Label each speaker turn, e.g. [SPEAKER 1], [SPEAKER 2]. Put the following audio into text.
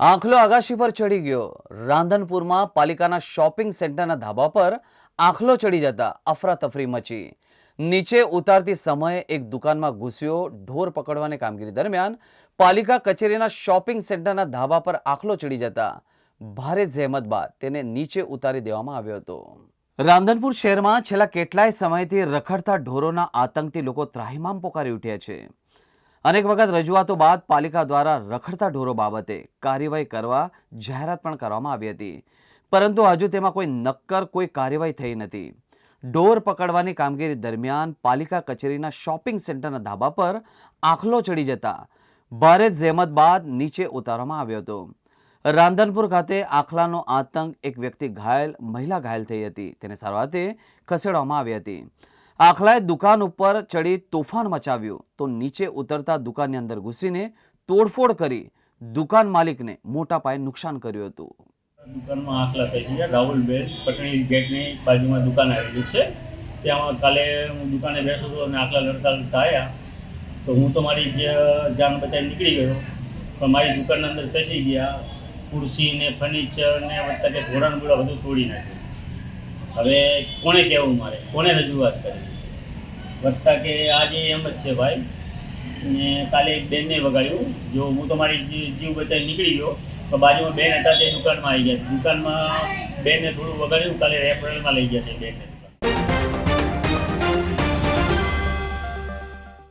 [SPEAKER 1] આંખલો આગાશી પર ચડી ગયો. રાંધનપુરમાં પાલિકાના શોપિંગ સેન્ટરના ધાબા પર આંખલો ચડી જતા અફરાતફરી મચી. નીચે ઉતારતી સમયે એક દુકાનમાં ઘૂસ્યો, ઢોર પકડવાની કામગીરી દરમિયાન પાલિકા કચેરીના શોપિંગ સેન્ટરના ધાબા પર આંખલો ચડી જતા ભારે જહેમત બાદ તેને નીચે ઉતારી દેવામાં આવ્યો હતો. રાંધનપુર શહેરમાં છેલ્લા કેટલાય સમયથી રખડતા ઢોરોના આતંકથી લોકો ત્રાહિમામ પોકારી ઉઠ્યા છે. અનેક વખત રજૂઆતો બાદ પાલિકા દ્વારા રખડતા ઢોરો બાબતે કાર્યવાહી કરવા જાહેરાત પણ કરવામાં આવી હતી. પરંતુ હજુ તેમાં કોઈ નક્કર કોઈ કાર્યવાહી થઈ નથી. ઢોર પકડવાની કામગીરી દરમિયાન પાલિકા કચેરીના શોપિંગ સેન્ટરના ધાબા પર આખલો ચડી જતા ભારે જહેમત બાદ નીચે ઉતારવામાં આવ્યો હતો. રાંધનપુર ખાતે આખલાનો આતંક એક વ્યક્તિ ઘાયલ, મહિલા ઘાયલ થઈ હતી. તેને સારવારથી ખસેડવામાં આવી હતી. આખલાએ દુકાન ઉપર ચડી તોફાન મચાવ્યું. તો નીચે ઉતરતા દુકાનની અંદર ઘૂસીને તોડફોડ કરી દુકાન માલિકને મોટા પાયે નુકસાન કર્યું હતું.
[SPEAKER 2] દુકાનમાં આખલા પેસી ગયા. રાહુલબેન પટણી ગેટની બાજુમાં દુકાન આવેલી છે. ત્યાં કાલે હું દુકાને બેસું હતો અને આખલા લડતા લડતા આવ્યા તો હું તો મારી જે જાન બચાવી નીકળી ગયો. પણ મારી દુકાનની અંદર પેસી ગયા. ખુરશી ને ફર્નિચર ને વત્તા કે ઘોડાનું બધું તોડી નાખ્યું. હવે કોને કહેવું મારે? કોને રજૂઆત કરવી વત્તા કે આજે એમ જ છે ભાઈ. ને કાલે એક બેનને વગાડ્યું. જો હું તો મારી જીવ બચાવી નીકળી ગયો, તો બાજુમાં બેન હતા તે દુકાનમાં આવી ગયા. દુકાનમાં બેનને થોડું વગાડ્યું, કાલે રેફરલમાં લઈ ગયા છે બેનને.